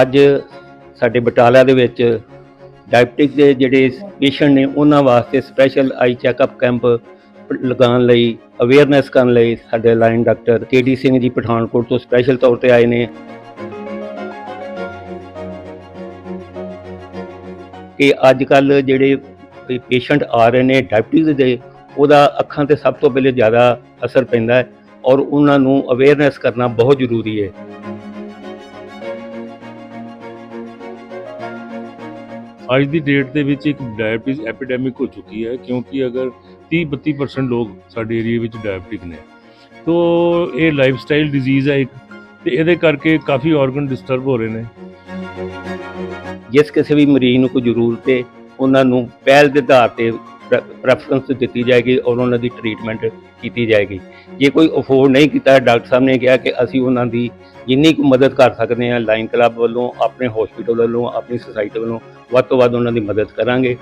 ਅੱਜ ਸਾਡੇ ਬਟਾਲਾ ਦੇ ਵਿੱਚ ਡਾਇਬਟਿਕ ਦੇ ਜਿਹੜੇ ਪੇਸ਼ੈਂਟ ਨੇ, ਉਹਨਾਂ ਵਾਸਤੇ ਸਪੈਸ਼ਲ ਆਈ ਚੈੱਕਅਪ ਕੈਂਪ ਲਗਾਉਣ ਲਈ, ਅਵੇਅਰਨੈਸ ਕਰਨ ਲਈ ਸਾਡੇ ਲਾਈਨ ਡਾਕਟਰ ਕੇਡੀ ਸਿੰਘ ਜੀ ਪਠਾਨਕੋਟ ਤੋਂ ਸਪੈਸ਼ਲ ਤੌਰ ਤੇ ਆਏ ਨੇ। ਕਿ ਅੱਜ ਕੱਲ ਜਿਹੜੇ ਪੇਸ਼ੈਂਟ ਆ ਰਹੇ ਨੇ ਡਾਇਬਟੀਜ਼ ਦੇ, ਉਹਦਾ ਅੱਖਾਂ ਤੇ ਸਭ ਤੋਂ ਪਹਿਲੇ ਜ਼ਿਆਦਾ ਅਸਰ ਪੈਂਦਾ ਹੈ ਔਰ ਉਹਨਾਂ ਨੂੰ ਅਵੇਅਰਨੈਸ ਕਰਨਾ ਬਹੁਤ ਜ਼ਰੂਰੀ ਹੈ। ਅੱਜ ਦੀ ਡੇਟ ਦੇ ਵਿੱਚ ਇੱਕ ਡਾਇਬਟੀਜ਼ ਐਪੀਡੈਮਿਕ ਹੋ ਚੁੱਕੀ ਹੈ, ਕਿਉਂਕਿ ਅਗਰ 30-32% ਲੋਕ ਸਾਡੇ ਏਰੀਆ ਵਿੱਚ ਡਾਇਬਟਿਕ ਨੇ। ਤੋ ਇਹ ਲਾਈਫ ਸਟਾਈਲ ਡਿਜ਼ੀਜ਼ ਹੈ ਇੱਕ, ਤੇ ਇਹਦੇ ਕਰਕੇ ਕਾਫੀ ਆਰਗਨ ਡਿਸਟਰਬ ਹੋ ਰਹੇ ਨੇ। ਜਿਸ ਕਿਸੇ ਵੀ ਮਰੀਜ਼ ਨੂੰ ਕੋਈ ਜ਼ਰੂਰਤ ਹੈ, ਉਹਨਾਂ ਨੂੰ ਪਹਿਲ ਦੇ ਆਧਾਰ ਤੇ ਪ੍ਰੈਫਰੈਂਸ ਦਿੱਤੀ ਜਾਏਗੀ ਔਰ ਉਹਨਾਂ ਦੀ ਟ੍ਰੀਟਮੈਂਟ ਕੀਤੀ ਜਾਏਗੀ। ਜੇ ਕੋਈ ਅਫੋਰਡ ਨਹੀਂ ਕੀਤਾ, ਡਾਕਟਰ ਸਾਹਿਬ ਨੇ ਕਿਹਾ ਕਿ ਅਸੀਂ ਉਹਨਾਂ ਦੀ ਜਿੰਨੀ ਕੁ ਮਦਦ ਕਰ ਸਕਦੇ ਹਾਂ ਲਾਈਨ ਕਲੱਬ ਵੱਲੋਂ, ਆਪਣੇ ਹਸਪੀਟਲ ਵੱਲੋਂ, ਆਪਣੀ ਸੁਸਾਇਟੀ ਵੱਲੋਂ, ਵੱਧ ਤੋਂ ਵੱਧ ਉਹਨਾਂ ਦੀ ਮਦਦ ਕਰਾਂਗੇ।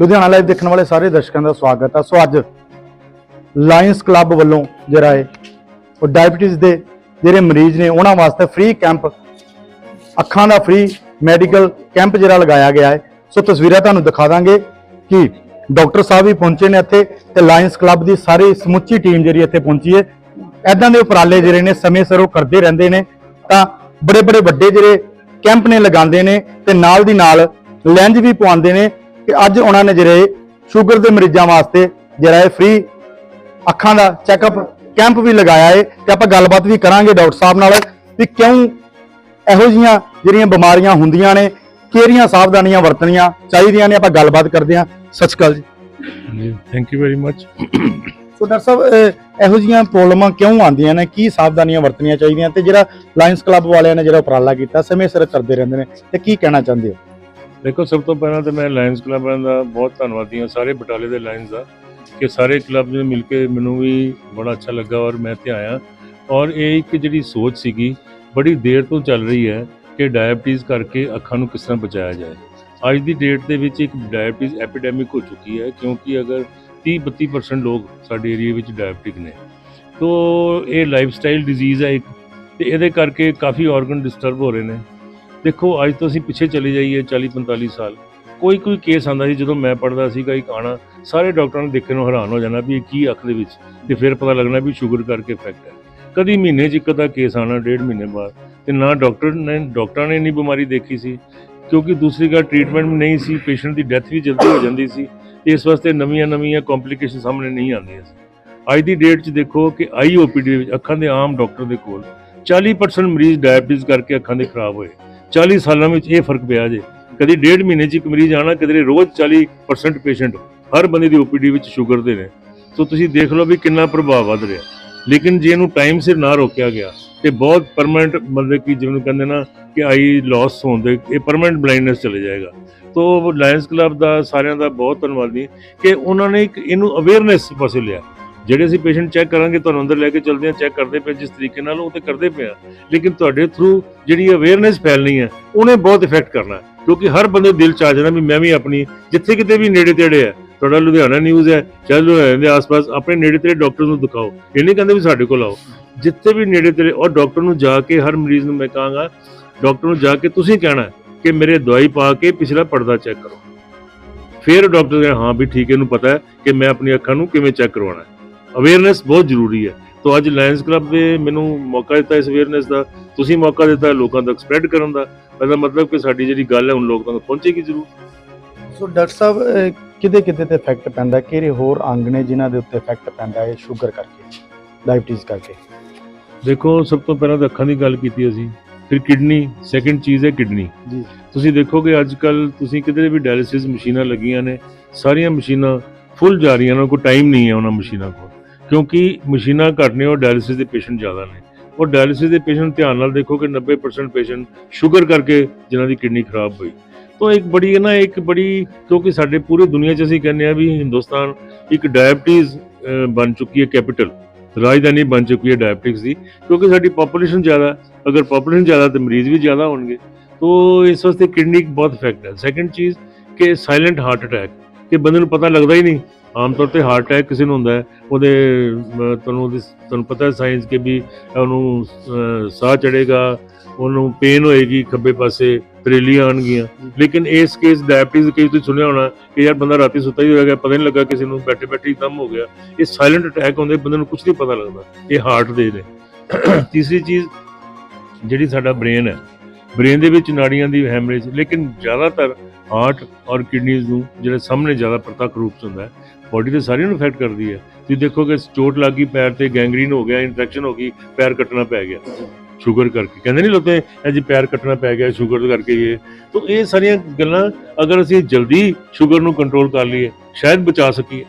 ਲੁਧਿਆਣਾ ਲਾਈਵ ਦੇਖਣ ਵਾਲੇ ਸਾਰੇ ਦਰਸ਼ਕਾਂ ਦਾ ਸਵਾਗਤ ਹੈ ਸੋ ਅੱਜ ਲਾਇਨਸ ਕਲੱਬ ਵੱਲੋਂ ਜਿਹੜਾ ਹੈ ਉਹ ਡਾਇਬੀਟਿਸ ਦੇ ਜਿਹੜੇ ਮਰੀਜ਼ ਨੇ ਉਹਨਾਂ ਵਾਸਤੇ ਫ੍ਰੀ ਕੈਂਪ ਅੱਖਾਂ ਦਾ ਫ੍ਰੀ ਮੈਡੀਕਲ ਕੈਂਪ ਜਿਹੜਾ ਲਗਾਇਆ ਗਿਆ ਹੈ। ਸੋ ਤਸਵੀਰਾਂ ਤੁਹਾਨੂੰ ਦਿਖਾ ਦਾਂਗੇ ਕਿ ਡਾਕਟਰ ਸਾਹਿਬ ਵੀ ਪਹੁੰਚੇ ਨੇ ਇੱਥੇ ਤੇ ਲਾਇੰਸ ਕਲੱਬ ਦੀ ਸਾਰੀ ਸਮੁੱਚੀ ਟੀਮ ਜਿਹੜੀ ਇੱਥੇ ਪਹੁੰਚੀ ਹੈ। ਐਦਾਂ ਦੇ ਉਪਰਾਲੇ ਜਿਹੜੇ ਨੇ ਸਮੇਂ ਸਿਰ ਉਹ ਕਰਦੇ ਰਹਿੰਦੇ ਨੇ। ਤਾਂ ਬੜੇ ਬੜੇ ਵੱਡੇ ਜਿਹੜੇ ਕੈਂਪ ਨੇ ਲਗਾਉਂਦੇ ਨੇ ਤੇ ਨਾਲ ਦੀ ਨਾਲ ਲੈਂਜ ਵੀ ਪਵਾਉਂਦੇ ਨੇ ਕਿ ਅੱਜ ਉਹਨਾਂ ਨੇ ਜਿਹੜੇ ਸ਼ੂਗਰ ਦੇ ਮਰੀਜ਼ਾਂ ਵਾਸਤੇ ਜਿਹੜਾ ਇਹ ਫ੍ਰੀ ਅੱਖਾਂ ਦਾ ਚੈੱਕਅਪ ਕੈਂਪ ਵੀ ਲਗਾਇਆ ਹੈ ਤੇ ਆਪਾਂ ਗੱਲਬਾਤ ਵੀ ਕਰਾਂਗੇ ਡਾਕਟਰ ਸਾਹਿਬ ਨਾਲ ਵੀ ਕਿਉਂ ਇਹੋ ਜੀਆਂ ਜਿਹੜੀਆਂ ਬਿਮਾਰੀਆਂ ਹੁੰਦੀਆਂ ਨੇ ਕਿਹੜੀਆਂ ਸਾਵਧਾਨੀਆਂ ਵਰਤਣੀਆਂ ਚਾਹੀਦੀਆਂ ਨੇ ਆਪਾਂ ਗੱਲਬਾਤ ਕਰਦੇ ਹਾਂ। ਸਤਿ ਸ਼੍ਰੀ ਅਕਾਲ ਜੀ। Thank you very much so doctor ਸਾਹਿਬ ਇਹੋ ਜੀਆਂ ਪ੍ਰੋਬਲਮਾਂ ਕਿਉਂ ਆਉਂਦੀਆਂ ਨੇ? ਕੀ ਸਾਵਧਾਨੀਆਂ ਵਰਤਣੀਆਂ ਚਾਹੀਦੀਆਂ? ਤੇ ਜਿਹੜਾ ਲਾਇਨਸ ਕਲੱਬ ਵਾਲਿਆਂ ਨੇ ਜਿਹੜਾ ਉਪਰਾਲਾ ਕੀਤਾ ਸਮੇਂ ਸਿਰ ਕਰਦੇ ਰਹਿੰਦੇ ਨੇ ਤੇ ਕੀ ਕਹਿਣਾ ਚਾਹੁੰਦੇ ਹੋ? ਦੇਖੋ ਸਭ ਤੋਂ ਪਹਿਲਾਂ ਤਾਂ ਮੈਂ ਲਾਇਨਸ ਕਲੱਬ ਦਾ ਬਹੁਤ ਧੰਨਵਾਦੀ ਹਾਂ। ਸਾਰੇ ਬਟਾਲੇ ਦੇ ਲਾਇਨਸ ਦਾ ਕਿ ਸਾਰੇ ਕਲੱਬ ਨੇ ਮਿਲ ਕੇ ਮੈਨੂੰ ਵੀ ਬੜਾ ਅੱਛਾ ਲੱਗਾ ਔਰ ਮੈਂ ਇੱਥੇ ਆਇਆ। ਔਰ ਇਹ ਇੱਕ ਜਿਹੜੀ ਸੋਚ ਸੀਗੀ, ਬੜੀ ਦੇਰ ਤੋਂ ਚੱਲ ਰਹੀ ਹੈ ਕਿ ਡਾਇਬਟੀਜ਼ ਕਰਕੇ ਅੱਖਾਂ ਨੂੰ ਕਿਸ ਤਰ੍ਹਾਂ ਬਚਾਇਆ ਜਾਏ। ਅੱਜ ਦੀ ਡੇਟ ਦੇ ਵਿੱਚ ਇੱਕ ਡਾਇਬਟੀਜ਼ ਐਪੀਡੈਮਿਕ ਹੋ ਚੁੱਕੀ ਹੈ, ਕਿਉਂਕਿ ਅਗਰ 30-32% ਲੋਕ ਸਾਡੇ ਏਰੀਆ ਵਿੱਚ ਡਾਇਬਟਿਕ ਨੇ। ਤੋ ਇਹ ਲਾਈਫ ਸਟਾਈਲ ਡਿਜ਼ੀਜ਼ ਹੈ ਇੱਕ, ਤੇ ਇਹਦੇ ਕਰਕੇ ਕਾਫੀ ਆਰਗਨ ਡਿਸਟਰਬ ਹੋ ਰਹੇ ਨੇ। ਦੇਖੋ, ਅੱਜ ਤੋਂ ਅਸੀਂ ਪਿੱਛੇ ਚਲੇ ਜਾਈਏ 40-45 ਸਾਲ। ਕੋਈ ਕੋਈ ਕੇਸ ਆਂਦਾ ਸੀ, ਜਦੋਂ ਮੈਂ ਪੜਦਾ ਸੀਗਾ ਇੱਕ ਆਣਾ ਸਾਰੇ ਡਾਕਟਰਾਂ ਨੇ ਦੇਖਣ ਨੂੰ ਹੈਰਾਨ ਹੋ ਜਾਣਾ ਵੀ ਇਹ ਕੀ ਅੱਖ ਦੇ ਵਿੱਚ, ਤੇ ਫਿਰ ਪਤਾ ਲੱਗਣਾ ਵੀ ਸ਼ੂਗਰ ਕਰਕੇ ਇਫੈਕਟ ਹੈ। ਕਦੀ ਮਹੀਨੇ 'ਚ ਇੱਕ ਅੱਧਾ ਕੇਸ ਆਣਾ ਡੇਢ ਮਹੀਨੇ ਬਾਅਦ, ਤੇ ਨਾ ਡਾਕਟਰ ਨੇ, ਡਾਕਟਰਾਂ ਨੇ ਇੰਨੀ ਬਿਮਾਰੀ ਦੇਖੀ ਸੀ, ਕਿਉਂਕਿ ਦੂਸਰੀ ਗੱਲ ਟ੍ਰੀਟਮੈਂਟ ਨਹੀਂ ਸੀ ਪੇਸ਼ੈਂਟ ਦੀ ਡੈਥ ਵੀ ਜਲਦੀ ਹੋ ਜਾਂਦੀ ਸੀ, ਇਸ ਵਾਸਤੇ ਨਵੀਆਂ ਨਵੀਆਂ ਕੰਪਲਿਕੇਸ਼ਨ ਸਾਹਮਣੇ ਨਹੀਂ ਆਉਂਦੀਆਂ ਸੀ। ਅੱਜ ਦੀ ਡੇਟ 'ਚ ਦੇਖੋ ਕਿ ਆਈਓਪੀਡੀ ਦੇ ਵਿੱਚ ਅੱਖਾਂ ਦੇ ਆਮ ਡਾਕਟਰ ਦੇ ਕੋਲ 40% ਮਰੀਜ਼ ਡਾਇਬੀਟਿਸ ਕਰਕੇ ਅੱਖਾਂ ਦੇ ਖਰਾਬ ਹੋਏ। 40 ਸਾਲਾਂ ਵਿੱਚ ਇਹ ਫ਼ਰਕ ਪਿਆ ਜੇ। ਕਦੀ ਡੇਢ ਮਹੀਨੇ 'ਚ ਇੱਕ ਮਰੀਜ਼ ਆਣਾ ਕਿਧਰੇ ਰੋਜ਼ 40% ਪੇਸ਼ੈਂਟ ਹਰ ਬੰਦੇ ਦੀ ਓਪੀਡੀ ਵਿੱਚ ਸ਼ੂਗਰ ਦੇ ਨੇ। ਸੋ ਤੁਸੀਂ ਦੇਖ ਲਓ ਵੀ ਕਿੰਨਾ ਪ੍ਰਭਾਵ ਵੱਧ ਰਿਹਾ। ਲੇਕਿਨ ਜੇ ਇਹਨੂੰ ਟਾਈਮ ਸਿਰ ਨਾ ਰੋਕਿਆ ਗਿਆ, ਤੇ ਬਹੁਤ ਪਰਮਨੈਂਟ ਮਤਲਬ ਕਿ ਜਿਵੇਂ ਕਹਿੰਦੇ ਨਾ ਕਿ ਆਈ ਲਾਸ ਹੋਣ ਦੇ, ਇਹ ਪਰਮਨੈਂਟ ਬਲਾਈਂਡਨੈਸ ਚਲੇ ਜਾਏਗਾ। ਤੋ ਲਾਇਨਸ ਕਲੱਬ ਦਾ ਸਾਰਿਆਂ ਦਾ ਬਹੁਤ ਧੰਨਵਾਦੀ ਕਿ ਉਹਨਾਂ ਨੇ ਇੱਕ ਇਹਨੂੰ ਅਵੇਅਰਨੈਸ ਪਾਸੇ ਲਿਆ। ਜਿਹੜੇ ਅਸੀਂ ਪੇਸ਼ੈਂਟ ਚੈੱਕ ਕਰਾਂਗੇ, ਤੁਹਾਨੂੰ ਅੰਦਰ ਲੈ ਕੇ ਚੱਲਦੇ ਹਾਂ ਚੈੱਕ ਕਰਦੇ ਪਏ ਜਿਸ ਤਰੀਕੇ ਨਾਲ ਉਹ ਤੇ ਕਰਦੇ ਪਏ ਆ। ਲੇਕਿਨ ਤੁਹਾਡੇ ਥਰੂ ਜਿਹੜੀ ਅਵੇਅਰਨੈਸ ਫੈਲਣੀ ਹੈ, ਉਹਨੇ ਬਹੁਤ ਇਫੈਕਟ ਕਰਨਾ। ਕਿਉਂਕਿ ਹਰ ਬੰਦੇ ਦਿਲ ਚ ਆ ਜਾਣਾ ਵੀ ਮੈਂ ਵੀ ਆਪਣੀ, ਜਿੱਥੇ ਕਿਤੇ ਵੀ ਨੇੜੇ ਤੇੜੇ ਹੈ, ਤੁਹਾਡਾ ਲੁਧਿਆਣਾ ਨਿਊਜ਼ ਹੈ, ਚਾਹੇ ਲੁਧਿਆਣੇ ਦੇ ਆਸ-ਪਾਸ ਆਪਣੇ ਨੇੜੇ ਤੇੜੇ ਡਾਕਟਰ ਨੂੰ ਦਿਖਾਓ, ਇਹ ਨਹੀਂ ਕਹਿੰਦੇ ਵੀ ਸਾਡੇ ਕੋਲ ਆਓ। ਜਿੱਥੇ ਵੀ ਨੇੜੇ ਤੇੜੇ, ਔਰ ਡਾਕਟਰ ਨੂੰ ਜਾ ਕੇ ਹਰ ਮਰੀਜ਼ ਨੂੰ ਮੈਂ ਕਹਾਂਗਾ ਡਾਕਟਰ ਨੂੰ ਜਾ ਕੇ ਤੁਸੀਂ ਕਹਿਣਾ ਕਿ ਮੇਰੇ ਦਵਾਈ ਪਾ ਕੇ ਪਿਛਲਾ ਪਰਦਾ ਚੈੱਕ ਕਰੋ। ਫਿਰ ਡਾਕਟਰ ਕਹਿੰਦਾ, ਹਾਂ ਵੀ ਠੀਕ ਹੈ, ਇਹਨੂੰ ਪਤਾ ਹੈ ਕਿ ਮੈਂ ਆਪਣੀ ਅੱਖਾਂ ਨੂੰ ਕਿਵੇਂ ਚੈੱਕ ਕਰਵਾਉਣਾ ਹੈ। ਅਵੇਅਰਨੈਸ ਬਹੁਤ ਜ਼ਰੂਰੀ ਹੈ। ਤੋਂ ਅੱਜ ਲਾਇਨਸ ਕਲੱਬ ਨੇ ਮੈਨੂੰ ਮੌਕਾ ਦਿੱਤਾ ਇਸ ਅਵੇਅਰਨੈਸ ਦਾ। ਤੁਸੀਂ ਮੌਕਾ ਦਿੱਤਾ ਲੋਕਾਂ ਤੱਕ ਸਪਰੈਡ ਕਰਨ ਦਾ। ਇਹਦਾ ਮਤਲਬ ਕਿ ਸਾਡੀ ਜਿਹੜੀ ਗੱਲ ਹੈ ਹੁਣ ਲੋਕਾਂ ਤੱਕ ਪਹੁੰਚੇਗੀ ਜ਼ਰੂਰ। ਸੋ ਡਾਕਟਰ ਸਾਹਿਬ ਕਿਤੇ ਕਿਤੇ ਤੇ ਇਫੈਕਟ ਪੈਂਦਾ ਕਿਹੜੇ ਹੋਰ ਅੰਗ ਨੇ ਜਿਨ੍ਹਾਂ ਦੇ ਉੱਤੇ ਇਫੈਕਟ ਪੈਂਦਾ ਹੈ ਸ਼ੂਗਰ ਕਰਕੇ ਡਾਇਬੀਟੀਜ਼ ਕਰਕੇ? ਦੇਖੋ ਸਭ ਤੋਂ ਪਹਿਲਾਂ ਤਾਂ ਅੱਖਾਂ ਦੀ ਗੱਲ ਕੀਤੀ ਅਸੀਂ। ਫਿਰ ਕਿਡਨੀ ਸੈਕੰਡ ਚੀਜ਼ ਹੈ ਕਿਡਨੀ ਜੀ। ਤੁਸੀਂ ਦੇਖੋਗੇ ਅੱਜ ਕੱਲ ਤੁਸੀਂ ਕਿਤੇ ਵੀ ਡਾਇਲਿਸਿਸ ਮਸ਼ੀਨਾਂ ਲੱਗੀਆਂ ਨੇ ਸਾਰੀਆਂ ਮਸ਼ੀਨਾਂ ਫੁੱਲ ਜਾ ਰਹੀਆਂ ਨੇ ਕੋਈ ਟਾਈਮ ਨਹੀਂ ਹੈ ਉਹਨਾਂ ਮਸ਼ੀਨਾਂ ਕੋਲ। ਕਿਉਂਕਿ ਮਸ਼ੀਨਾਂ ਘੱਟ ਨੇ ਔਰ ਡਾਇਲਿਸਿਸ ਦੇ ਪੇਸ਼ੈਂਟ ਜ਼ਿਆਦਾ ਨੇ। ਔਰ ਡਾਇਲਿਸਿਸ ਦੇ ਪੇਸ਼ੈਂਟ ਧਿਆਨ ਨਾਲ ਦੇਖੋ ਕਿ 90% ਪੇਸ਼ੈਂਟ ਸ਼ੂਗਰ ਕਰਕੇ ਜਿਨ੍ਹਾਂ ਦੀ ਕਿਡਨੀ ਖਰਾਬ ਹੋਈ। ਤਾਂ ਇੱਕ ਬੜੀ ਹੈ ਨਾ ਇੱਕ ਬੜੀ, ਕਿਉਂਕਿ ਸਾਡੇ ਪੂਰੇ ਦੁਨੀਆ 'ਚ ਅਸੀਂ ਕਹਿੰਦੇ ਆ ਵੀ ਹਿੰਦੁਸਤਾਨ ਇੱਕ ਡਾਇਬਟੀਜ਼ ਬਣ ਚੁੱਕੀ ਹੈ ਕੈਪੀਟਲ ਰਾਜਧਾਨੀ ਬਣ ਚੁੱਕੀ ਹੈ ਡਾਇਬਟਿਕਸ ਦੀ, ਕਿਉਂਕਿ ਸਾਡੀ ਪੋਪੂਲੇਸ਼ਨ ਜ਼ਿਆਦਾ, ਅਗਰ ਪੋਪੂਲੇਸ਼ਨ ਜ਼ਿਆਦਾ ਤੇ ਮਰੀਜ਼ ਵੀ ਜ਼ਿਆਦਾ ਹੋਣਗੇ। ਤੋ ਇਸ ਵਾਸਤੇ ਕਿਡਨੀ ਇੱਕ ਬਹੁਤ ਇਫੈਕਟ ਹੈ। ਸੈਕੰਡ ਚੀਜ਼, ਕਿ ਸਾਇਲੈਂਟ ਹਾਰਟ ਅਟੈਕ ਕਿ ਬੰਦੇ ਨੂੰ ਪਤਾ ਲੱਗਦਾ ਹੀ ਨਹੀਂ ਆਮ ਤੌਰ ਤੇ ਹਾਰਟ ਅਟੈਕ ਕਿਸੇ ਨੂੰ ਹੁੰਦਾ ਹੈ, ਉਹਦੇ ਤੁਹਾਨੂੰ ਉਹਦੀ, ਤੁਹਾਨੂੰ ਪਤਾ ਹੈ ਸਾਇੰਸ ਕਿ ਵੀ ਉਹਨੂੰ ਸਾਹ ਚੜੇਗਾ ਉਹਨੂੰ ਪੇਨ ਹੋਏਗੀ ਖੱਬੇ ਪਾਸੇ, ਤਰੇਲੀਆਂ ਆਉਣਗੀਆਂ। ਲੇਕਿਨ ਇਸ ਕੇਸ ਡਾਇਬਟੀਜ਼ ਕੇਸ ਤੁਸੀਂ ਸੁਣਿਆ ਹੋਣਾ ਕਿ ਯਾਰ ਬੰਦਾ ਰਾਤੀ ਸੁੱਤਾ ਹੀ ਹੋਏਗਾ, ਪਤਾ ਨਹੀਂ ਲੱਗਾ ਕਿਸੇ ਨੂੰ, ਬੈਠੇ ਬੈਠੇ ਹੀ ਦਮ ਹੋ ਗਿਆ। ਇਹ ਸਾਇਲੈਂਟ ਅਟੈਕ ਹੁੰਦੇ ਬੰਦੇ ਨੂੰ ਕੁਝ ਨਹੀਂ ਪਤਾ ਲੱਗਦਾ, ਇਹ ਹਾਰਟ ਦੇ ਨੇ। ਤੀਸਰੀ ਚੀਜ਼ ਜਿਹੜੀ ਸਾਡਾ ਬ੍ਰੇਨ ਹੈ ਬ੍ਰੇਨ ਦੇ ਵਿੱਚ ਨਾੜੀਆਂ ਦੀ ਹੈਮਰੇਜ ਲੇਕਿਨ ਜ਼ਿਆਦਾਤਰ ਹਾਰਟ ਔਰ ਕਿਡਨੀਜ਼ ਨੂੰ, ਜਿਹੜੇ ਸਾਹਮਣੇ ਜ਼ਿਆਦਾ ਪ੍ਰਤੱਖ ਰੂਪ 'ਚ ਹੁੰਦਾ ਹੈ ਬੋਡੀ ਤੇ ਸਾਰਿਆਂ ਨੂੰ ਇਫੈਕਟ ਕਰਦੀ ਹੈ। ਤੁਸੀਂ ਦੇਖੋਗੇ ਚੋਟ ਲੱਗ ਗਈ ਪੈਰ ਤੇ ਗੈਂਗਰੀਨ ਹੋ ਗਿਆ ਇਨਫੈਕਸ਼ਨ ਹੋ ਗਈ ਪੈਰ ਕੱਟਣਾ ਪੈ ਗਿਆ। ਸ਼ੂਗਰ ਕਰਕੇ। ਕਹਿੰਦੇ ਨਹੀਂ ਲੋਤੇ ਇਹ ਜੀ ਪੈਰ ਕੱਟਣਾ ਪੈ ਗਿਆ ਸ਼ੂਗਰ ਕਰਕੇ ਇਹ। ਤਾਂ ਇਹ ਸਾਰੀਆਂ ਗੱਲਾਂ ਅਗਰ ਅਸੀਂ ਜਲਦੀ ਸ਼ੂਗਰ ਨੂੰ ਕੰਟਰੋਲ ਕਰ ਲਈਏ ਸ਼ਾਇਦ ਬਚਾ ਸਕੀਏ।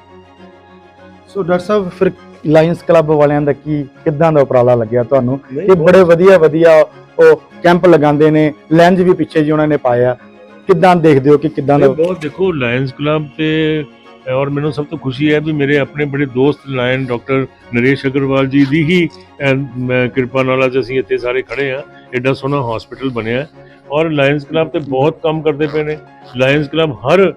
ਸੋ ਡਾਕਟਰ ਸਾਹਿਬ ਫਿਰ ਲਾਇਨਸ ਕਲੱਬ ਵਾਲਿਆਂ ਦਾ ਕੀ ਕਿੱਦਾਂ ਦਾ ਉਪਰਾਲਾ ਲੱਗਿਆ ਤੁਹਾਨੂੰ? ਇਹ ਬੜੇ ਵਧੀਆ ਵਧੀਆ ਉਹ ਕੈਂਪ ਲਗਾਉਂਦੇ ਨੇ ਲੈਂਜ ਵੀ ਪਿੱਛੇ ਜੀ ਉਹਨਾਂ ਨੇ ਪਾਇਆ। ਕਿੱਦਾਂ ਦੇਖਦੇ ਹੋ ਕਿ ਕਿੱਦਾਂ ਦਾ ਬਹੁਤ ਦੇਖੋ ਲਾਇਨਸ ਕਲੱਬ ਤੇ ਔਰ ਮੈਨੂੰ ਸਭ ਤੋਂ ਖੁਸ਼ੀ ਹੈ ਵੀ ਮੇਰੇ ਆਪਣੇ ਬੜੇ ਦੋਸਤ ਲਾਇਨ ਡਾਕਟਰ ਨਰੇਸ਼ ਅਗਰਵਾਲ ਜੀ ਦੀ ਹੀ ਮੈਂ ਕਿਰਪਾ ਨਾਲ ਅੱਜ ਅਸੀਂ ਇੱਥੇ ਸਾਰੇ ਖੜੇ ਆ ਐਡਾ ਸੋਹਣਾ ਹਸਪੀਟਲ ਬਣਿਆ ਔਰ ਲਾਇਨਸ ਕਲੱਬ ਤੇ ਬਹੁਤ ਕੰਮ ਕਰਦੇ ਪਏ ਨੇ। ਲਾਇਨਸ ਕਲੱਬ ਹਰ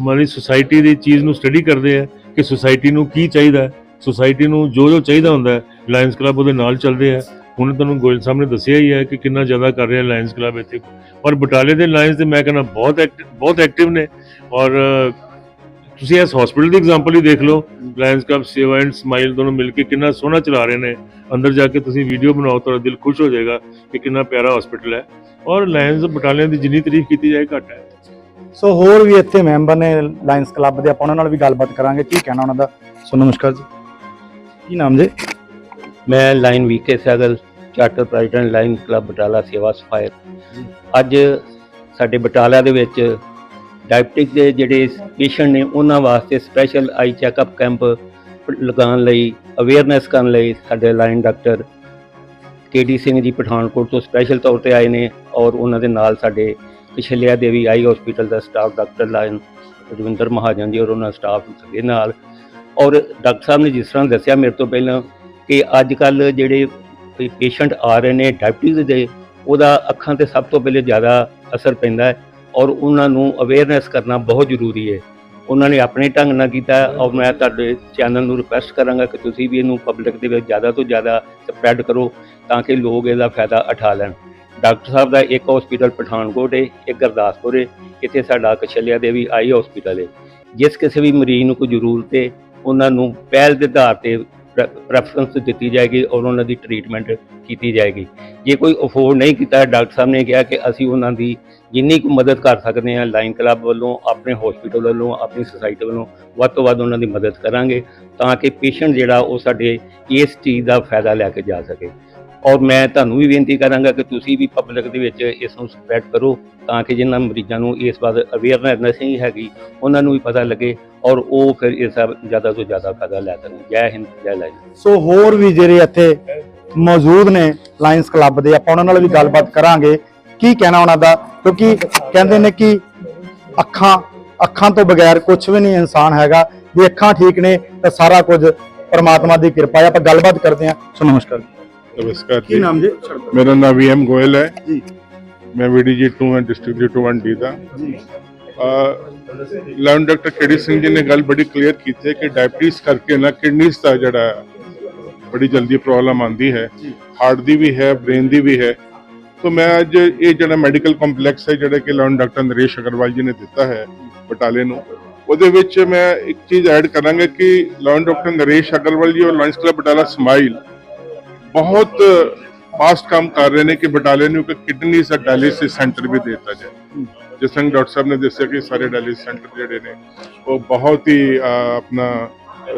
ਮਾਰੀ ਸੁਸਾਇਟੀ ਦੀ ਚੀਜ਼ ਨੂੰ ਸਟੱਡੀ ਕਰਦੇ ਆ ਕਿ ਸੁਸਾਇਟੀ ਨੂੰ ਕੀ ਚਾਹੀਦਾ ਸੁਸਾਇਟੀ ਨੂੰ ਜੋ ਜੋ ਚਾਹੀਦਾ ਹੁੰਦਾ ਹੈ ਲਾਇਨਸ ਕਲੱਬ ਉਹਦੇ ਨਾਲ ਚੱਲਦੇ ਆ ਹੁਣ ਤੁਹਾਨੂੰ ਗੋਇਲ ਸਾਹਿਬ ਨੇ ਦੱਸਿਆ ਹੀ ਹੈ ਕਿ ਕਿੰਨਾ ਜ਼ਿਆਦਾ ਕਰ ਰਿਹਾ ਲਾਇਨਸ ਕਲੱਬ ਇੱਥੇ। ਔਰ ਬਟਾਲੇ ਦੇ ਲਾਇਨਸ ਤੇ ਮੈਂ ਕਹਿੰਦਾ ਬਹੁਤ ਐਕਟਿਵ ਬਹੁਤ ਐਕਟਿਵ ਨੇ। ਔਰ ਤੁਸੀਂ ਇਸ ਹਸਪੀਟਲ ਦੀ ਐਗਜ਼ਾਮਪਲ ਹੀ ਦੇਖ ਲਓ। Lions Club Seva and Smile ਦੋਨੋਂ ਮਿਲ ਕੇ ਕਿੰਨਾ ਸੋਹਣਾ ਚਲਾ ਰਹੇ ਨੇ। ਅੰਦਰ ਜਾ ਕੇ ਤੁਸੀਂ ਵੀਡੀਓ ਬਣਾਓ ਤੁਹਾਡਾ ਦਿਲ ਖੁਸ਼ ਹੋ ਜਾਏਗਾ ਕਿ ਕਿੰਨਾ ਪਿਆਰਾ ਹਸਪੀਟਲ ਹੈ। ਔਰ ਲਾਇਨਸ ਬਟਾਲਿਆਂ ਦੀ ਜਿੰਨੀ ਤਾਰੀਫ ਕੀਤੀ ਜਾਏ ਘੱਟ ਹੈ। ਸੋ ਹੋਰ ਵੀ ਇੱਥੇ ਮੈਂਬਰ ਨੇ ਲਾਇਨਸ ਕਲੱਬ ਦੇ ਆਪਾਂ ਉਹਨਾਂ ਨਾਲ ਵੀ ਗੱਲਬਾਤ ਕਰਾਂਗੇ। ਕੀ ਕਹਿਣਾ ਉਹਨਾਂ ਦਾ? ਸੋ ਨਮਸਕਾਰ ਜੀ। ਕੀ ਨਾਮ ਜੀ? ਮੈਂ Lion V K Sehgal charter president Lion Club Batala Seva sapphire ਅੱਜ ਸਾਡੇ ਬਟਾਲਾ ਦੇ ਵਿੱਚ ਡਾਇਬਟਿਕ ਦੇ ਜਿਹੜੇ ਪੇਸ਼ੈਂਟ ਨੇ, ਉਹਨਾਂ ਵਾਸਤੇ ਸਪੈਸ਼ਲ ਆਈ ਚੈੱਕਅਪ ਕੈਂਪ ਲਗਾਉਣ ਲਈ, ਅਵੇਅਰਨੈਸ ਕਰਨ ਲਈ ਸਾਡੇ ਲਾਈਨ ਡਾਕਟਰ ਕੇਡੀ ਸਿੰਘ ਜੀ ਪਠਾਨਕੋਟ ਤੋਂ ਸਪੈਸ਼ਲ ਤੌਰ ਤੇ ਆਏ ਨੇ ਔਰ ਉਹਨਾਂ ਦੇ ਨਾਲ ਸਾਡੇ ਪਿਛਲਿਆ ਦੇਵੀ ਆਈ ਹਸਪੀਟਲ ਦਾ staff doctor Lion Ravinder Mahajan ji ਔਰ ਉਹਨਾਂ ਸਟਾਫ ਦੇ ਨਾਲ। ਔਰ ਡਾਕਟਰ ਸਾਹਿਬ ਨੇ ਜਿਸ ਤਰ੍ਹਾਂ ਦੱਸਿਆ ਮੇਰੇ ਤੋਂ ਪਹਿਲਾਂ ਕਿ ਅੱਜ ਕੱਲ ਜਿਹੜੇ ਪੇਸ਼ੈਂਟ ਆ ਰਹੇ ਨੇ ਡਾਇਬਟੀਜ਼ ਦੇ, ਉਹਦਾ ਅੱਖਾਂ ਤੇ ਸਭ ਤੋਂ ਪਹਿਲੇ ਜ਼ਿਆਦਾ ਅਸਰ ਪੈਂਦਾ ਹੈ। ਔਰ ਉਹਨਾਂ ਨੂੰ ਅਵੇਅਰਨੈਸ ਕਰਨਾ ਬਹੁਤ ਜ਼ਰੂਰੀ ਹੈ। ਉਹਨਾਂ ਨੇ ਆਪਣੇ ਢੰਗ ਨਾਲ ਕੀਤਾ ਔਰ ਮੈਂ ਤੁਹਾਡੇ ਚੈਨਲ ਨੂੰ ਰਿਕੁਐਸਟ ਕਰਾਂਗਾ ਕਿ ਤੁਸੀਂ ਵੀ ਇਹਨੂੰ ਪਬਲਿਕ ਦੇ ਵਿੱਚ ਜ਼ਿਆਦਾ ਤੋਂ ਜ਼ਿਆਦਾ ਸਪਰੈਡ ਕਰੋ ਤਾਂ ਕਿ ਲੋਕ ਇਹਦਾ ਫਾਇਦਾ ਉਠਾ ਲੈਣ। ਡਾਕਟਰ ਸਾਹਿਬ ਦਾ ਇੱਕ ਹਸਪੀਟਲ ਪਠਾਨਕੋਟ ਹੈ, ਇੱਕ ਗੁਰਦਾਸਪੁਰ ਹੈ। ਇੱਥੇ ਸਾਡਾ ਕਛਲਿਆ ਦੇਵੀ ਆਈ ਹਸਪੀਟਲ ਹੈ। ਜਿਸ ਕਿਸੇ ਵੀ ਮਰੀਜ਼ ਨੂੰ ਕੋਈ ਜ਼ਰੂਰਤ ਹੈ, ਉਹਨਾਂ ਨੂੰ ਪਹਿਲ ਦੇ ਆਧਾਰ ਤੇ ਪ੍ਰੈਫਰੈਂਸ ਦਿੱਤੀ ਜਾਏਗੀ ਔਰ ਉਹਨਾਂ ਦੀ ਟ੍ਰੀਟਮੈਂਟ ਕੀਤੀ ਜਾਏਗੀ। ਜੇ ਕੋਈ ਅਫੋਰਡ ਨਹੀਂ ਕੀਤਾ, ਡਾਕਟਰ ਸਾਹਿਬ ਨੇ ਕਿਹਾ ਕਿ ਅਸੀਂ ਉਹਨਾਂ ਦੀ ਜਿੰਨੀ ਕੁ ਮਦਦ ਕਰ ਸਕਦੇ ਹਾਂ ਲਾਈਨ ਕਲੱਬ ਵੱਲੋਂ, ਆਪਣੇ ਹਸਪੀਟਲ ਵੱਲੋਂ, ਆਪਣੀ ਸੁਸਾਇਟੀ ਵੱਲੋਂ, ਵੱਧ ਤੋਂ ਵੱਧ ਉਹਨਾਂ ਦੀ ਮਦਦ ਕਰਾਂਗੇ ਤਾਂ ਕਿ ਪੇਸ਼ੈਂਟ ਜਿਹੜਾ ਉਹ ਸਾਡੇ ਇਸ ਚੀਜ਼ ਦਾ ਫਾਇਦਾ ਲੈ ਕੇ ਜਾ ਸਕੇ। ਔਰ ਮੈਂ ਤੁਹਾਨੂੰ ਵੀ ਬੇਨਤੀ ਕਰਾਂਗਾ ਕਿ ਤੁਸੀਂ ਵੀ ਪਬਲਿਕ ਦੇ ਵਿੱਚ ਇਸ ਨੂੰ ਸਪਰੈਡ ਕਰੋ ਤਾਂ ਕਿ ਜਿਨ੍ਹਾਂ ਮਰੀਜ਼ਾਂ ਨੂੰ ਇਸ ਬਾਰੇ ਅਵੇਅਰਨੈਸ ਨਹੀਂ ਹੈਗੀ, ਉਹਨਾਂ ਨੂੰ ਵੀ ਪਤਾ ਲੱਗੇ ਔਰ ਉਹ ਫਿਰ ਇਸ ਦਾ ਜ਼ਿਆਦਾ ਤੋਂ ਜ਼ਿਆਦਾ ਫਾਇਦਾ ਲੈ ਸਕਣ। ਜੈ ਹਿੰਦ, ਜੈ ਲਾਈ ਸੋ ਹੋਰ ਵੀ ਜਿਹੜੇ ਇੱਥੇ ਮੌਜੂਦ ਨੇ ਲਾਇੰਸ ਕਲੱਬ ਦੇ, ਆਪਾਂ ਉਹਨਾਂ ਨਾਲ ਵੀ ਗੱਲਬਾਤ ਕਰਾਂਗੇ। ਕੀ ਕਹਿਣਾ ਉਹਨਾਂ ਦਾ? ਕਿਉਂਕਿ ਕਹਿੰਦੇ ਨੇ ਕਿ ਅੱਖਾਂ ਅੱਖਾਂ ਤੋਂ ਬਗੈਰ ਕੁਝ ਵੀ ਨਹੀਂ ਇਨਸਾਨ ਹੈਗਾ। ਜੇ ਅੱਖਾਂ ਠੀਕ ਨੇ ਤਾਂ ਸਾਰਾ ਕੁਝ ਪਰਮਾਤਮਾ ਦੀ ਕਿਰਪਾ ਹੈ। ਆਪਾਂ ਗੱਲਬਾਤ ਕਰਦੇ ਹਾਂ। ਸੋ ਨਮਸਕਾਰ। ਨਮਸਕਾਰ ਕੀ ਜੀ ਨਾਮ ਜੀ ਸ਼ਰਦਾ ਮੇਰਾ ਨਾਮ ਵੀਐਮ ਗੋਇਲ ਹੈ ਜੀ ਮੈਂ ਵੀਡੀਜੀ 2 ਹਾਂ ਡਿਸਟ੍ਰਿਕਟ ਡੀ ਦਾ ਜੀ ਲੈਂਡ ਡਾਕਟਰ ਕੇਡੀ ਸਿੰਘ ਜੀ ਨੇ ਗੱਲ ਬੜੀ ਕਲੀਅਰ ਕੀਤੀ ਹੈ ਕਿ ਡਾਇਬੀਟਿਸ ਕਰਕੇ ਨਾ ਕਿਡਨੀਸ ਦਾ ਜਿਹੜਾ ਬੜੀ ਜਲਦੀ ਪ੍ਰੋਬਲਮ ਆਉਂਦੀ ਹੈ ਹਾਰਟ ਦੀ ਵੀ ਹੈ ਬ੍ਰੇਨ ਦੀ ਵੀ ਹੈ ਤੋ ਮੈਂ ਅੱਜ ਇਹ ਜਿਹੜਾ ਮੈਡੀਕਲ ਕੰਪਲੈਕਸ ਹੈ ਜਿਹੜਾ ਕਿ ਲੈਂਡ ਡਾਕਟਰ ਨਰੇਸ਼ ਅਗਰਵਾਲ ਜੀ ਨੇ ਦਿੱਤਾ ਹੈ ਬਟਾਲੇ ਨੂੰ ਉਹਦੇ ਵਿੱਚ ਮੈਂ ਇੱਕ ਚੀਜ਼ ਐਡ ਕਰਾਂਗਾ ਕਿ ਲੈਂਡ ਡਾਕਟਰ ਨਰੇਸ਼ ਅਗਰਵਾਲ ਜੀ ਔਰ ਲਾਇੰਸ ਕਲੱਬ ਬਟਾਲਾ ਸਮਾਈਲ ਬਹੁਤ ਫਾਸਟ ਕੰਮ ਕਰ ਰਹੇ ਨੇ ਕਿ ਬਟਾਲੇ ਨੂੰ ਇੱਕ ਕਿਡਨੀ ਦਾ ਡਾਇਲਿਸਿਸ ਸੈਂਟਰ ਵੀ ਦੇ ਦਿੱਤਾ ਜਾਏ। ਜਿਸ ਤਰ੍ਹਾਂ ਡਾਕਟਰ ਸਾਹਿਬ ਨੇ ਦੱਸਿਆ ਕਿ ਸਾਰੇ ਡਾਇਲਿਸਿਸ ਸੈਂਟਰ ਜਿਹੜੇ ਨੇ, ਉਹ ਬਹੁਤ ਹੀ ਆਪਣਾ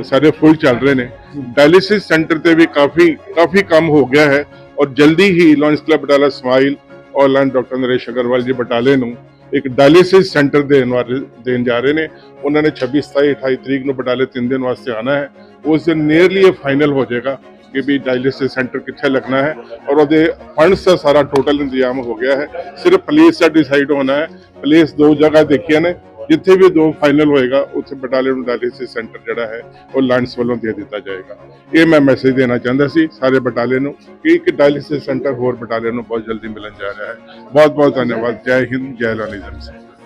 ਸਾਰੇ ਫੁੱਲ ਚੱਲ ਰਹੇ ਨੇ। ਡਾਇਲਿਸਿਸ ਸੈਂਟਰ ਤੇ ਵੀ ਕਾਫੀ ਕਾਫੀ ਕੰਮ ਹੋ ਗਿਆ ਹੈ ਔਰ ਜਲਦੀ ਹੀ ਲਾਇਨਸ ਕਲੱਬ ਬਟਾਲਾ ਸਮਾਈਲ ਔਰ ਲਾਇਨ ਡਾਕਟਰ ਨਰੇਸ਼ ਅਗਰਵਾਲ ਜੀ ਬਟਾਲੇ ਨੂੰ ਇੱਕ ਡਾਇਲਿਸਿਸ ਸੈਂਟਰ ਦੇਣ ਵਾਲੇ ਦੇਣ ਜਾ ਰਹੇ ਨੇ। ਉਹਨਾਂ ਨੇ 26 27 28 ਤਰੀਕ ਨੂੰ ਬਟਾਲੇ ਤਿੰਨ ਦਿਨ ਵਾਸਤੇ ਆਣਾ ਹੈ। ਉਸ ਦਿਨ ਨੀਅਰਲੀ ਇਹ ਫਾਈਨਲ ਹੋ ਜਾਏਗਾ। ਕਿ ਵੀ ਡਾਇਲਿਸਿਸ ਸੈਂਟਰ ਕਿੱਥੇ ਲੱਗਣਾ ਹੈ ਔਰ ਉਹਦੇ ਫੰਡਸ ਦਾ ਸਾਰਾ ਟੋਟਲ ਇੰਤਜ਼ਾਮ ਹੋ ਗਿਆ ਹੈ। ਸਿਰਫ ਪਲੇਸ ਦਾ ਡਿਸਾਈਡ ਹੋਣਾ ਹੈ। ਪਲੇਸ ਦੋ ਜਗ੍ਹਾ ਦੇਖੀਆਂ ਨੇ। ਜਿੱਥੇ ਵੀ ਦੋ ਫਾਈਨਲ ਹੋਏਗਾ, ਉੱਥੇ ਬਟਾਲੇ ਨੂੰ ਡਾਇਲਿਸਿਸ ਸੈਂਟਰ ਜਿਹੜਾ ਹੈ, ਉਹ ਲਾਇਨਸ ਵੱਲੋਂ ਦੇ ਦਿੱਤਾ ਜਾਏਗਾ। ਇਹ ਮੈਂ ਮੈਸੇਜ ਦੇਣਾ ਚਾਹੁੰਦਾ ਸੀ ਸਾਰੇ ਬਟਾਲੇ ਨੂੰ ਕਿ ਇੱਕ ਡਾਇਲਿਸਿਸ ਸੈਂਟਰ ਹੋਰ ਬਟਾਲੇ ਨੂੰ ਬਹੁਤ ਜਲਦੀ ਮਿਲਣ ਜਾ ਰਿਹਾ ਹੈ। ਬਹੁਤ ਬਹੁਤ ਧੰਨਵਾਦ। ਜੈ ਹਿੰਦ, ਜੈ ਲਾਲਿਜ਼ਮ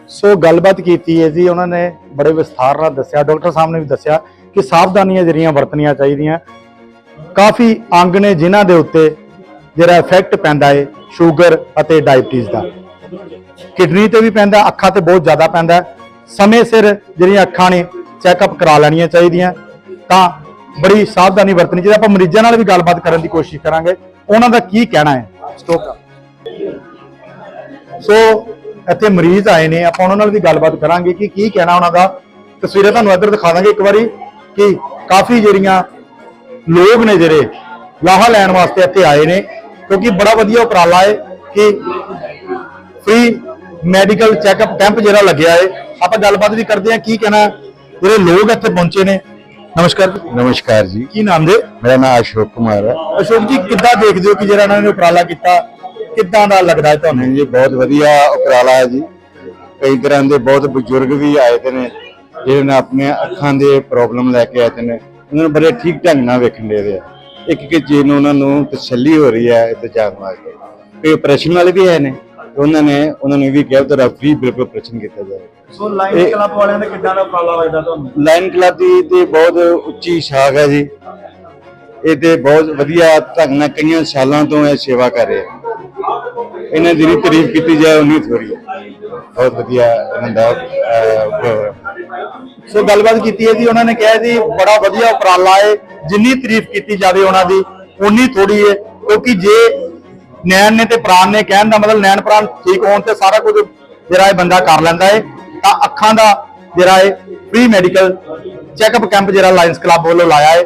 ਸੋ ਗੱਲਬਾਤ ਕੀਤੀ ਹੈ ਜੀ। ਉਹਨਾਂ ਨੇ ਬੜੇ ਵਿਸਥਾਰ ਨਾਲ ਦੱਸਿਆ। ਡਾਕਟਰ ਸਾਹਿਬ ਨੇ ਵੀ ਦੱਸਿਆ ਕਿ ਸਾਵਧਾਨੀਆਂ ਜਿਹੜੀਆਂ ਵਰਤਣੀਆਂ ਚਾਹੀਦੀਆਂ ਕਾਫੀ ਅੰਗ ਨੇ ਜਿਨ੍ਹਾਂ ਦੇ ਉੱਤੇ ਜਿਹੜਾ ਇਫੈਕਟ ਪੈਂਦਾ ਹੈ ਸ਼ੂਗਰ ਅਤੇ ਡਾਇਬਟੀਜ਼ ਦਾ। ਕਿਡਨੀ ਤੇ ਵੀ ਪੈਂਦਾ ਅੱਖਾਂ ਤੇ ਬਹੁਤ ਜ਼ਿਆਦਾ ਪੈਂਦਾ। ਸਮੇਂ ਸਿਰ ਜਿਹੜੀਆਂ ਅੱਖਾਂ ਨੇ ਚੈੱਕਅਪ ਕਰਾ ਲੈਣੀਆਂ ਚਾਹੀਦੀਆਂ। ਤਾਂ ਬੜੀ ਸਾਵਧਾਨੀ ਵਰਤਣੀ ਚਾਹੀਦੀ। ਆਪਾਂ ਮਰੀਜ਼ਾਂ ਨਾਲ ਵੀ ਗੱਲਬਾਤ ਕਰਨ ਦੀ ਕੋਸ਼ਿਸ਼ ਕਰਾਂਗੇ। ਉਹਨਾਂ ਦਾ ਕੀ ਕਹਿਣਾ ਹੈ ਸਟੋਕ ਸੋ ਇੱਥੇ ਮਰੀਜ਼ ਆਏ ਨੇ। ਆਪਾਂ ਉਹਨਾਂ ਨਾਲ ਵੀ ਗੱਲਬਾਤ ਕਰਾਂਗੇ ਕਿ ਕੀ ਕਹਿਣਾ ਉਹਨਾਂ ਦਾ। ਤਸਵੀਰਾਂ ਤੁਹਾਨੂੰ ਇੱਧਰ ਦਿਖਾ ਦਾਂਗੇ ਇੱਕ ਵਾਰੀ ਕਿ ਕਾਫੀ ਜਿਹੜੀਆਂ ਲੋਕ ਨੇ ਜਿਹੜੇ ਲਾਹਾ ਲੈਣ ਵਾਸਤੇ ਇੱਥੇ ਆਏ ਨੇ ਕਿਉਂਕਿ ਬੜਾ ਵਧੀਆ ਉਪਰਾਲਾ ਹੈ ਕਿ ਫ੍ਰੀ ਮੈਡੀਕਲ ਚੈੱਕਅਪ ਕੈਂਪ ਜਿਹੜਾ ਲੱਗਿਆ ਹੈ ਆਪਾਂ ਗੱਲਬਾਤ ਵੀ ਕਰਦੇ ਹਾਂ ਕੀ ਕਹਿਣਾ ਜਿਹੜੇ ਲੋਕ ਇੱਥੇ ਪਹੁੰਚੇ ਨੇ ਨਮਸਕਾਰ ਜੀ। ਨਮਸਕਾਰ ਜੀ। ਕੀ ਨਾਮ ਦੇ ਮੇਰਾ ਨਾਮ ਅਸ਼ੋਕ ਕੁਮਾਰ ਹੈ। ਅਸ਼ੋਕ ਜੀ ਕਿੱਦਾਂ ਦੇਖਦੇ ਹੋ ਕਿ ਜਿਹੜਾ ਇਹਨਾਂ ਨੇ ਉਪਰਾਲਾ ਕੀਤਾ ਕਿੱਦਾਂ ਦਾ ਲੱਗਦਾ ਹੈ ਤੁਹਾਨੂੰ? ਹਾਂਜੀ ਬਹੁਤ ਵਧੀਆ ਉਪਰਾਲਾ ਹੈ ਜੀ। ਕਈ ਤਰ੍ਹਾਂ ਦੇ ਬਹੁਤ ਬਜ਼ੁਰਗ ਵੀ ਆਏ ਤੇ ਨੇ ਜਿਹੜੇ ਨੇ ਆਪਣੇ ਅੱਖਾਂ ਦੇ ਪ੍ਰੋਬਲਮ ਲੈ ਕੇ ਆਏ ਤੇ ਨੇ। ਉਹਨਾਂ ਨੂੰ ਬੜੇ ਠੀਕ ਢੰਗ ਨਾਲ ਵੇਖਣ ਦੇ ਰਹੇ ਇੱਕ ਇੱਕ ਚੀਜ਼ ਨੂੰ ਉਹਨਾਂ ਨੂੰ ਤਸੱਲੀ ਹੋ ਰਹੀ ਹੈ ਇੱਥੇ ਜਾਣ ਵਾਸਤੇ ਕਈ ਆਪਰੇਸ਼ਨ ਵਾਲੇ ਵੀ ਆਏ ਨੇ ਉਹਨਾਂ ਨੇ ਉਹਨਾਂ ਨੇ ਵੀ ਕਿਹਾ ਤੁਹਾਡਾ ਫ੍ਰੀ ਬਿਲਕੁਲ ਆਪਰੇਸ਼ਨ ਕੀਤਾ ਜਾਏ ਸੋ ਲਾਈਨ ਕਲੱਬ ਵਾਲਿਆਂ ਦਾ ਕਿੱਦਾਂ ਦਾ ਉਪਰਾਲਾ ਲੱਗਦਾ ਤੁਹਾਨੂੰ ਲਾਇਨ ਕਲੱਬ ਦੀ ਤੇ ਬਹੁਤ ਉੱਚੀ ਸ਼ਾਖ ਹੈ ਜੀ। ਇਹ ਤੇ ਬਹੁਤ ਵਧੀਆ ਢੰਗ ਨਾਲ ਕਈਆਂ ਸਾਲਾਂ ਤੋਂ ਇਹ ਸੇਵਾ ਕਰ ਰਹੇ ਇਹਨਾਂ ਦੀ ਤਾਰੀਫ ਕੀਤੀ ਜਾਏ ਉਨੀ ਥੋੜੀ ਹੈ। ਬਹੁਤ ਵਧੀਆ ਇਹਨਾਂ ਦਾ ਪ੍ਰੋਗਰਾਮ ਸੋ ਗੱਲਬਾਤ ਕੀਤੀ ਹੈ ਜੀ, ਉਹਨਾਂ ਨੇ ਕਿਹਾ ਜੀ, ਬੜਾ ਵਧੀਆ ਉਪਰਾਲਾ ਹੈ, ਜਿੰਨੀ ਤਾਰੀਫ ਕੀਤੀ ਜਾਵੇ ਉਹਨਾਂ ਦੀ ਉਨੀ ਥੋੜੀ ਹੈ, ਕਿਉਂਕਿ ਜੇ ਨੈਣ ਨੇ ਤੇ ਪ੍ਰਾਣ ਨੇ ਕਹਿਣ ਦਾ ਮਤਲਬ ਨੈਣ ਪ੍ਰਾਣ ਠੀਕ ਹੋਣ ਤੇ ਸਾਰਾ ਕੁਝ ਜਿਹੜਾ ਇਹ ਬੰਦਾ ਕਰ ਲੈਂਦਾ ਹੈ, ਤਾਂ ਅੱਖਾਂ ਦਾ ਜਿਹੜਾ ਹੈ ਫ੍ਰੀ ਮੈਡੀਕਲ ਚੈੱਕਅਪ ਕੈਂਪ ਜਿਹੜਾ ਲਾਇੰਸ ਕਲੱਬ ਵੱਲੋਂ ਲਾਇਆ ਹੈ,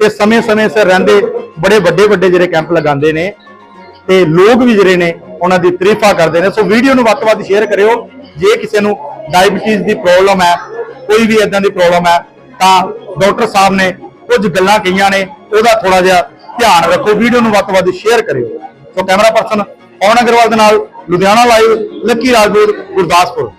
ਤੇ ਸਮੇਂ-ਸਮੇਂ ਸਿਰ ਰਹਿੰਦੇ ਬੜੇ ਵੱਡੇ ਵੱਡੇ ਜਿਹੜੇ ਕੈਂਪ ਲਗਾਉਂਦੇ ਨੇ, ਤੇ ਲੋਕ ਵੀ ਜਿਹੜੇ ਨੇ ਉਹਨਾਂ ਦੀ ਤਾਰੀਫਾਂ ਕਰਦੇ ਨੇ। ਸੋ ਵੀਡੀਓ ਨੂੰ ਵੱਧ ਤੋਂ ਵੱਧ ਸ਼ੇਅਰ ਕਰਿਓ, ਜੇ ਕਿਸੇ ਨੂੰ ਡਾਇਬੀਟੀਜ਼ ਦੀ ਪ੍ਰੋਬਲਮ ਹੈ ਕੋਈ ਵੀ ਇਦਾਂ ਦੀ ਪ੍ਰੋਬਲਮ ਹੈ, ਤਾਂ ਡਾਕਟਰ ਸਾਹਿਬ ਨੇ ਕੁਝ ਗੱਲਾਂ ਕਹੀਆਂ ਨੇ, ਉਹਦਾ ਥੋੜਾ ਜਿਹਾ ਧਿਆਨ ਰੱਖੋ, ਵੀਡੀਓ ਨੂੰ ਵੱਧ ਤੋਂ ਵੱਧ ਸ਼ੇਅਰ ਕਰਿਓ। So camera person Pawan Agarwal ਦੇ ਨਾਲ ਲੁਧਿਆਣਾ ਲਾਈਵ ਲੱਕੀ ਰਾਜਪੂਤ, ਗੁਰਦਾਸਪੁਰ।